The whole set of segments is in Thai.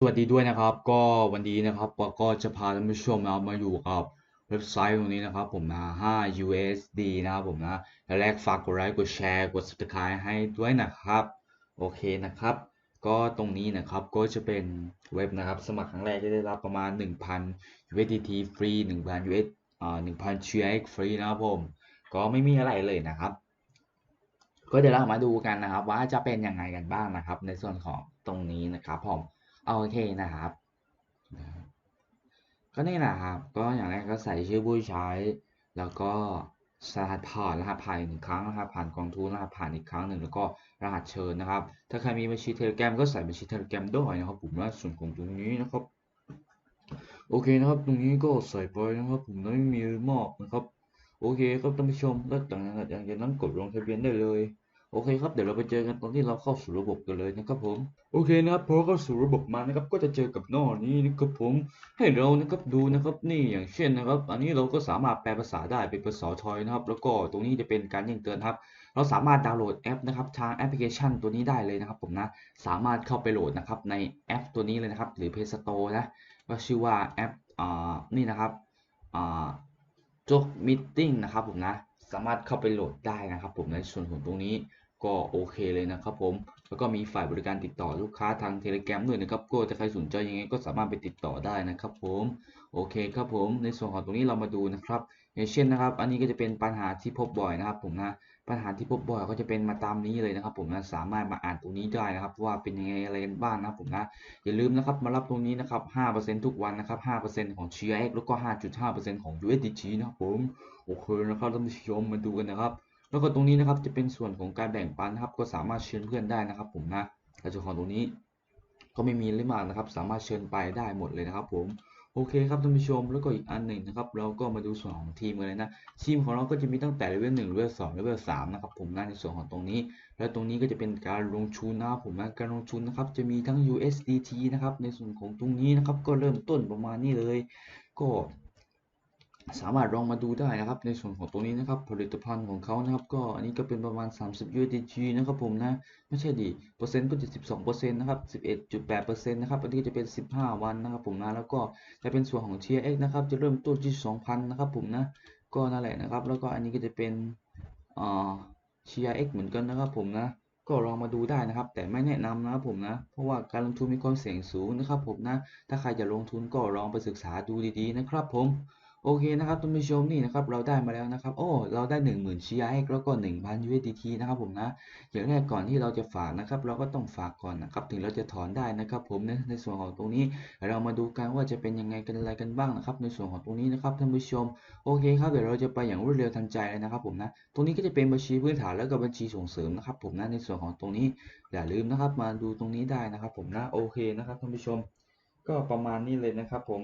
สวัสดีด้วยนะครับ ก็วันนี้นะครับก็จะพาท่านผู้ชมนะครับมาอยู่กับเว็บไซต์ตรงนี้นะครับ ผมนะ5 USD นะครับผมนะแล้วแรกฝากกดไลค์กดแชร์กด subscribe ให้ด้วยนะครับ โอเคนะครับ ก็ตรงนี้นะครับก็จะเป็นเว็บนะครับ สมัครครั้งแรกจะได้รับประมาณ 1,000 USDT ฟรี1,000 US อ่า1,000 CX ฟรีนะครับผม ก็ไม่มีอะไรเลยนะครับ ก็เดี๋ยวเรามาดูกันนะครับ ว่าจะเป็นยังไงกันบ้างนะครับ ในส่วนของตรงนี้นะครับผม โอเคนะครับนะครับก็นี่นะครับก็อย่างแรกก็ใส่ชื่อผู้ใช้ แล้วก็รหัสผ่านรหัสผ่านหนึ่งครั้งรหัสผ่านกองทุนรหัสผ่านอีกครั้งหนึ่งแล้วก็รหัสเชิญนะครับ ถ้าใครมีบัญชีเทเลแกรมก็ใส่บัญชีเทเลแกรมด้วยนะครับผมว่าส่วนของตรงนี้นะครับโอเคนะครับตรงนี้ก็ใส่ไปนะครับผมไม่มีมากนะครับโอเคครับท่านผู้ชมแล้วต่างจากนั้นกดลงทะเบียนได้เลย โอเคครับเดี๋ยวเราไปเจอกันตอนที่เราเข้าสู่ระบบกันเลยนะครับผมโอเคนะครับพอเข้าสู่ระบบมานะครับก็จะเจอกับหน้านี้นะครับผมให้เรานะครับดูนะครับนี่อย่างเช่นนะครับ อันนี้เราก็สามารถแปลภาษาได้เป็นภาษาไทยนะครับ แล้วก็ตรงนี้จะเป็นการแจ้งเตือนครับ เราสามารถดาวน์โหลดแอปนะครับทางแอปพลิเคชันตัวนี้ได้เลยนะครับ ผมนะสามารถเข้าไปโหลดนะครับในแอปตัวนี้เลยนะครับ หรือ Play Store นะก็ชื่อว่าแอปอ่านี่นะครับอ่าจ็อกมิทติ้งนะครับผมนะ สามารถเข้าไปโหลดได้นะครับ ผมในส่วนของตรงนี้ก็โอเคเลยนะครับผม แล้วก็มีฝ่ายบริการติดต่อลูกค้าทางเทเล g r a m ด้วยนะครับ ก็ถ้าใครสนใจยังไงก็สามารถไปติดต่อได้นะครับผม โอเคครับผม ในส่วนของตรงนี้เรามาดูนะครับ อย่างเช่นนะครับ อันนี้ก็จะเป็นปัญหาที่พบบ่อยนะครับผมนะ ปัญหาที่พบบ่อยก็จะเป็นมาตามนี้เลยนะครับ ผมนะสามารถมาอ่านตรงนี้ได้นะครับ ว่าเป็นยังไงอะไรกันบ้างนะครับผมนะอย่าลืมนะครับมารับตรงนี้นะครับ 5%ทุกวันนะครับ 5%ของ GX แล้วก็ 5.5%ของ USDT นะครับผมโอเคนะครับท่านผู้ชมมาดูกันนะครับ แล้วก็ตรงนี้นะครับจะเป็นส่วนของการแบ่งปันนะครับ ก็สามารถเชิญเพื่อนได้นะครับ ผมนะแต่ส่วนของตรงนี้ก็ไม่มีเรื่องมากนะครับ สามารถเชิญไปได้หมดเลยนะครับ ผม โอเคครับท่านผู้ชมแล้วก็อีกอันหนึ่งนะครับ เราก็มาดูส่วนของทีมกันเลยนะทีมของเราก็จะมีตั้งแต่เลเวลหนึ่งเลเวลสองเลเวลสามนะครับผมนะในส่วนของตรงนี้ และตรงนี้ก็จะเป็นการลงทุนนะผมนะการลงทุนนะครับจะมีทั้ง USDT นะครับในส่วนของตรงนี้นะครับก็เริ่มต้นประมาณนี้เลย ก็ สามารถลองมาดูได้นะครับ ในส่วนของตรงนี้นะครับ ผลิตภัณฑ์ของเขานะครับ ก็อันนี้ก็เป็นประมาณ 30 USDT นะครับผมนะ ไม่ใช่ดิเปอร์เซ็นต์ก็จะ12เปอร์เซ็นต์นะครับ 11.8เปอร์เซ็นต์นะครับอันนี้จะเป็น 15 วันนะครับผมนะแล้วก็จะเป็นส่วนของ TRX นะครับ จะเริ่มต้นที่ 2,000 นะครับผมนะ ก็นั่นแหละนะครับ แล้วก็อันนี้ก็จะเป็นอ่า TRX เหมือนกันนะครับผมนะก็ลองมาดูได้นะครับ แต่ไม่แนะนำนะครับผมนะ เพราะว่าการลงทุนมีความเสี่ยงสูงนะครับผมนะ ถ้าใครจะลงทุนก็ลองไปศึกษาดูดีๆนะครับผม โอเคนะครับท่านผู้ชมนี่นะครับเราได้มาแล้วนะครับโอ้เราได้ 10,000 CRX แล้วก็ 1,000 USDT นะครับผมนะอย่างแรกก่อนที่เราจะฝากนะครับ เราก็ต้องฝากก่อนนะครับถึงเราจะถอนได้นะครับ ผมในในส่วนของตรงนี้ เรามาดูกันว่าจะเป็นยังไงกันอะไรกันบ้างนะครับ ในส่วนของตรงนี้นะครับท่านผู้ชมโอเคครับเดี๋ยวเราจะไปอย่างรวดเร็วทันใจเลยนะครับผมนะตรงนี้ก็จะเป็นบัญชีพื้นฐานแล้วก็บัญชีส่งเสริมนะครับ ผมนะในส่วนของตรงนี้อย่าลืมนะครับ มาดูตรงนี้ได้นะครับ ผมนะโอเคนะครับท่านผู้ชม ก็ประมาณนี้เลยนะครับ ผม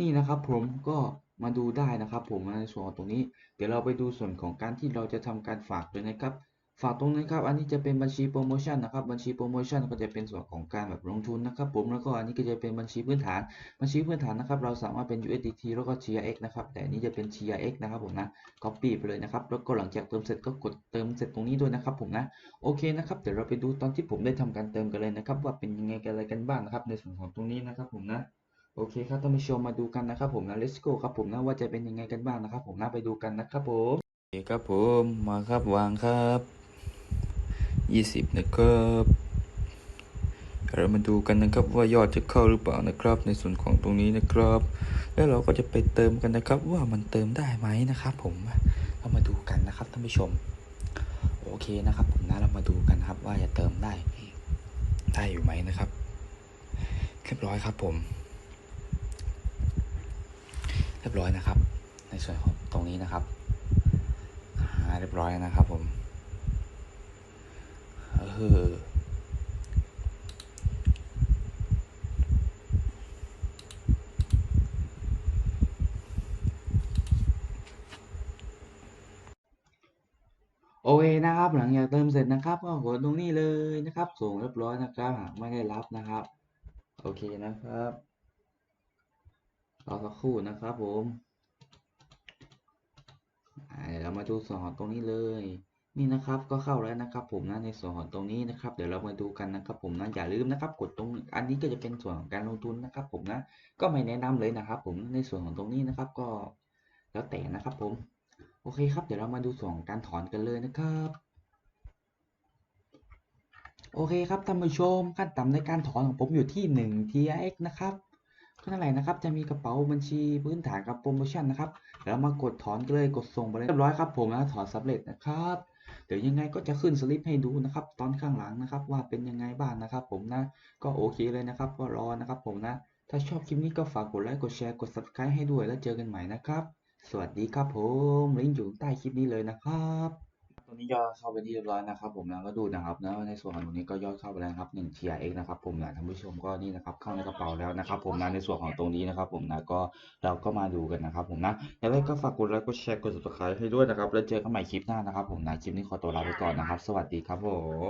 นี่นะครับผมก็มาดูได้นะครับ ผมในส่วนของตรงนี้ เดี๋ยวเราไปดูส่วนของการที่เราจะทำการฝากเลยนะครับ ฝากตรงนี้ครับ อันนี้จะเป็นบัญชีโปรโมชั่นนะครับ บัญชีโปรโมชั่นก็จะเป็นส่วนของการแบบลงทุนนะครับผม แล้วก็อันนี้ก็จะเป็นบัญชีพื้นฐาน บัญชีพื้นฐานนะครับ เราสามารถเป็น USDT แล้วก็ TRX นะครับ แต่อันนี้จะเป็น TRX นะครับผมนะ copy ไปเลยนะครับ แล้วก็หลังจากเติมเสร็จก็กดเติมเสร็จตรงนี้ด้วยนะครับผมนะ โอเคนะครับ เดี๋ยวเราไปดูตอนที่ผมได้ทำการเติมกันเลยนะครับ ว่าเป็นยังไงกันอะไรกันบ้างนะครับ ในส่วนของตรงนี้นะครับผมนะ โอเคครับท่านผู้ชมมาดูกันนะครับผมนะ let's go ครับผมนะว่าจะเป็นยังไงกันบ้างนะครับ ผมนะไปดูกันนะครับผมโอเคครับผมมาครับวางครับ20นะครับเรามาดูกันนะครับว่ายอดจะเข้าหรือเปล่านะครับ ในส่วนของตรงนี้นะครับ แล้วเราก็จะไปเติมกันนะครับ ว่ามันเติมได้ไหมนะครับ ผมเรามาดูกันนะครับท่านผู้ชม โอเคนะครับผมนะเรามาดูกันครับว่าจะเติมได้ได้อยู่ไหมนะครับเรียบร้อยครับผม รียบร้อยนะครับ ในส่วนของตรงนี้นะครับอ่าเรียบร้อยนะครับผมเออโอเคนะครับ หลังจากเติมเสร็จนะครับก็กดตรงนี้เลยนะครับ ส่งเรียบร้อยนะครับ หากไม่ได้รับนะครับ โอเคนะครับ รอสักครู่นะครับผมเดี๋ยวเรามาดูส่วนของตรงนี้เลย นี่นะครับก็เข้าแล้วนะครับ ผมนะในส่วนของตรงนี้นะครับ เดี๋ยวเรามาดูกันนะครับผมนะอย่าลืมนะครับ กดตรงอันนี้ก็จะเป็นส่วนของการลงทุนนะครับ ผมนะก็ไม่แนะนำเลยนะครับ ผมในส่วนของตรงนี้นะครับก็แล้วแต่นะครับ ผม โอเคครับ เดี๋ยวเรามาดูส่วนของการถอนกันเลยนะครับโอเคครับท่านผู้ชมขั้นต่ำในการถอนของผมอยู่ที่1 TX นะครับ ก็นั่นแหละนะครับ จะมีกระเป๋าบัญชีพื้นฐานกับโปรโมชั่นนะครับเดี๋ยวมากดถอนกันเลยกดส่งไปเลยเรียบร้อยครับผมนะถอนสำเร็จนะครับเดี๋ยวยังไงก็จะขึ้นสลิปให้ดูนะครับ ตอนข้างหลังนะครับ ว่าเป็นยังไงบ้างนะครับ ผมนะก็โอเคเลยนะครับ ก็รอนะครับ ผมนะ ถ้าชอบคลิปนี้ก็ฝากกดไลค์กดแชร์กด subscribe ให้ด้วยแล้วเจอกันใหม่นะครับ สวัสดีครับผมลิงก์อยู่ใต้คลิปนี้เลยนะครับ ตอนนี้ยอดเข้าไปที่เรียบร้อยนะครับ ผมนะก็ดูนะครับนะในส่วนของตรงนี้ก็ยอดเข้าไปแล้วครับหนึ่ง TRX นะครับ ผมนะท่านผู้ชมก็นี่นะครับเข้าในกระเป๋าแล้วนะครับ ผมนะในส่วนของตรงนี้นะครับ ผมนะก็เราก็มาดูกันนะครับ ผมนะแล้วก็ฝากกดไลค์กดแชร์กด subscribe ให้ด้วยนะครับแล้วเจอกันใหม่คลิปหน้านะครับ ผมนะคลิปนี้ขอตัวลาไปก่อนนะครับ สวัสดีครับผม